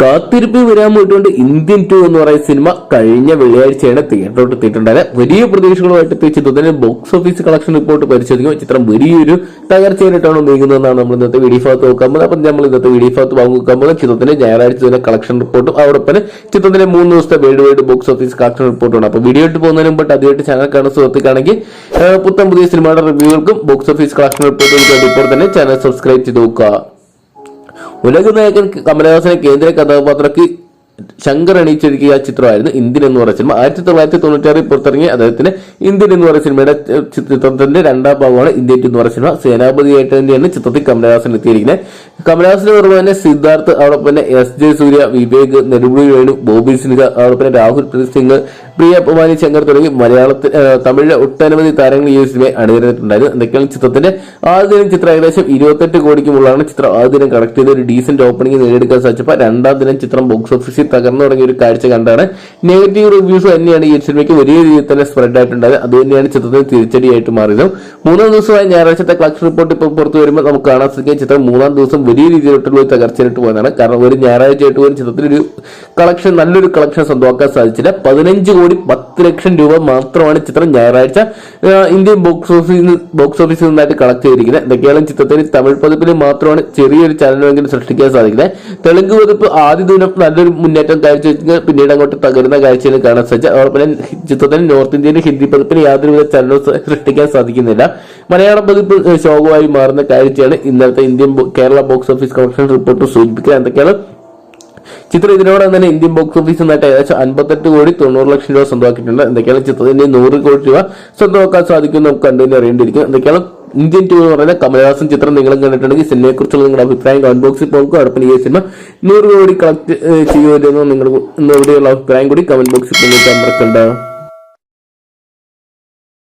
കാത്തിരിപ്പ് വരാൻ പോയിട്ടുണ്ട്. ഇന്ത്യൻ ടു എന്ന് പറയുന്ന സിനിമ കഴിഞ്ഞ വെള്ളിയാഴ്ചയാണ് തിയേറ്ററിലോട്ട് എത്തിയിട്ടുണ്ടായത്. വലിയ പ്രതീക്ഷകളുമായിട്ട് എത്തിയ ചിത്രത്തിന് ബോക്സ് ഓഫീസ് കളക്ഷൻ റിപ്പോർട്ട് പരിശോധിക്കുമ്പോൾ ചിത്രം വലിയൊരു തകർച്ചയായിട്ടാണ് നീങ്ങുന്നതെന്നാണ് നമ്മൾ ഇന്നത്തെ വീഡിയോ ഭാഗത്ത് നോക്കാൻ പോകുന്നത്. അപ്പം നമ്മൾ ഇന്നത്തെ വീഡിയോ ഭാഗത്ത് നോക്കാൻ പോകുന്നത് ചിത്രത്തിന്റെ ഞായറാഴ്ച തന്നെ കളക്ഷൻ റിപ്പോർട്ടും അതോടൊപ്പം ചിത്രത്തിന്റെ മൂന്ന് ദിവസത്തെ world wide box office collection റിപ്പോർട്ടുമാണ്. അപ്പോൾ വീഡിയോ ഇട്ട് പോകുന്നതിന് മുമ്പ് ആദ്യമായിട്ട് ചാനൽ കാണുന്ന സുഹൃത്തുക്കാണെങ്കിൽ പുത്തൻ പുതിയ സിനിമയുടെ റിവ്യൂകൾക്കും ബോക്സ് ഓഫീസ് കളക്ഷൻ റിപ്പോർട്ടുകൾക്കും ഇപ്പോൾ തന്നെ ചാനൽ സബ്സ്ക്രൈബ് ചെയ്ത് നോക്കുക. ഉലകനായകൻ കമലഹാസനെ കേന്ദ്ര കഥാപാത്രക്ക് ശങ്കർ അണിയിച്ചൊരുക്കിയ ചിത്രമായിരുന്നു ഇന്ത്യൻ എന്ന് പറയുന്ന സിനിമ. ആയിരത്തി തൊള്ളായിരത്തി തൊണ്ണൂറ്റാറിൽ പുറത്തിറങ്ങിയ അദ്ദേഹത്തിന് ഇന്ത്യൻ എന്ന് പറയുന്ന സിനിമയുടെ ചിത്രത്തിന്റെ രണ്ടാം ഭാഗമാണ് ഇന്ത്യൻ എന്ന് പറയുന്ന സിനിമ. സേനാപതിയായിട്ട് തന്നെയാണ് ചിത്രത്തിൽ കമലഹാസൻ എത്തിയിരിക്കുന്നത്. കമലഹാസന്റെ പുറമെ തന്നെ സിദ്ധാർത്ഥ് അതോടൊപ്പം തന്നെ എസ് ജെ സൂര്യ വിവേക് നെടുമുടി വേണു ബോബി സിൻഹ അതോടൊപ്പം തന്നെ രാഹുൽ പ്രീത് സിംഗ് പ്രിയ ഭവാനി ശങ്കർ തുടങ്ങി മലയാളത്തിൽ തമിഴ് തമിഴിലെ ഒട്ടനവധി താരങ്ങൾ ഈ സിനിമയെ അണിനിരന്നിട്ടുണ്ടായിരുന്നു. എന്തൊക്കെയാണ് ചിത്രത്തിന്റെ ആദ്യ ചിത്രം ഏകദേശം ഇരുപത്തെട്ട് കോടിക്ക് മുകളിലാണ് ചിത്രം ആദ്യ ദിനം കളക്ട് ചെയ്ത് ഒരു ഡീസന്റ് ഓപ്പണിംഗ് നേടിയെടുക്കാൻ സാധിച്ചപ്പോൾ രണ്ടാം ദിനം ചിത്രം ബോക്സ് ഓഫീസിൽ തകർന്നു തുടങ്ങിയ ഒരു കാഴ്ച കണ്ടാണ്. നെഗറ്റീവ് റിവ്യൂസ് തന്നെയാണ് ഈ സിനിമയ്ക്ക് വലിയ രീതിയിൽ തന്നെ സ്പ്രെഡ് ആയിട്ടുണ്ടായത്. അത് തന്നെയാണ് ചിത്രത്തിന് തിരിച്ചടിയായിട്ട് മാറിയത്. മൂന്നാം ദിവസമായ ഞായറാഴ്ചത്തെ കളക്ഷൻ റിപ്പോർട്ട് ഇപ്പോൾ പുറത്തു വരുമ്പോൾ നമുക്ക് കാണാൻ സാധിക്കും. ചിത്രം മൂന്നാം ദിവസം വലിയ രീതിയിലോട്ടുള്ള ഒരു തകർച്ചയായിട്ട് പോകുന്നതാണ് കാരണം ഒരു ഞായറാഴ്ചയായിട്ട് പോലും ചിത്രത്തിൽ ഒരു കളക്ഷൻ നല്ലൊരു കളക്ഷൻ സ്വന്തമാക്കാൻ സാധിച്ചില്ല. പതിനഞ്ച് കോടി പത്ത് ലക്ഷം രൂപ മാത്രമാണ് ചിത്രം ഞായറാഴ്ച ഇന്ത്യൻ ബോക്സ് ഓഫീസിൽ ബോക്സ് ഓഫീസിൽ നിന്നായിട്ട് കളക്ട് ചെയ്തിരിക്കുന്നത്. എന്തൊക്കെയാണ് ചിത്രത്തിന് തമിഴ് പതിപ്പിൽ മാത്രമാണ് ചെറിയൊരു ചലനമെങ്കിലും സൃഷ്ടിക്കാൻ സാധിക്കുന്നത്. തെലുങ്ക് പതിപ്പ് ആദ്യ ദിനം നല്ലൊരു മുന്നേറ്റം കാഴ്ചവെച്ചെങ്കിൽ പിന്നീട് അങ്ങോട്ട് തകരുന്ന കാഴ്ചയിൽ കാണാൻ സാധിച്ചു. അതോടൊപ്പം തന്നെ ചിത്രത്തിന് നോർത്ത് ഇന്ത്യയിലെ ഹിന്ദി പതിപ്പിന് യാതൊരുവിധ ചലനവും സ- സൃഷ്ടിക്കാൻ സാധിക്കുന്നില്ല. മലയാളം പതിപ്പ് ശോകമായി മാറുന്ന കാഴ്ചയാണ് ഇന്നത്തെ Indian Kerala box office collection report സൂചിപ്പിക്കുക എന്തൊക്കെയാണ്? ചിത്രം ഇതിനോടകം തന്നെ ഇന്ത്യൻ ബോക്സ് ഓഫീസിൽ നിന്നായിട്ട് ഏകദേശം അൻപത്തെട്ട് കോടി തൊണ്ണൂറ് ലക്ഷം രൂപ സ്വന്തമാക്കിയിട്ടുണ്ട്. എന്തൊക്കെയാണ്? ചിത്രത്തിന്റെ നൂറ് കോടി രൂപ സ്വന്തമാക്കാൻ സാധിക്കും നമുക്ക് കണ്ടുതന്നെ അറിയേണ്ടിയിരിക്കും എന്തൊക്കെയാണ്? ഇന്ത്യൻ ടീം എന്ന് പറയുന്ന കമലഹാസൻ ചിത്രം നിങ്ങളും കണ്ടിട്ടുണ്ടെങ്കിൽ സിനിമയെ കുറിച്ചുള്ള നിങ്ങളുടെ അഭിപ്രായം കമന്റ് ബോക്സിൽ പോകും അടുപ്പിന് ഈ സിനിമ നൂറ് കോടി കളക്ട് ചെയ്യുമായിരുന്നു നിങ്ങൾ ഇവിടെയുള്ള അഭിപ്രായം കൂടി കമന്റ് ബോക്സിൽ നിങ്ങൾക്ക് മറക്കണ്ട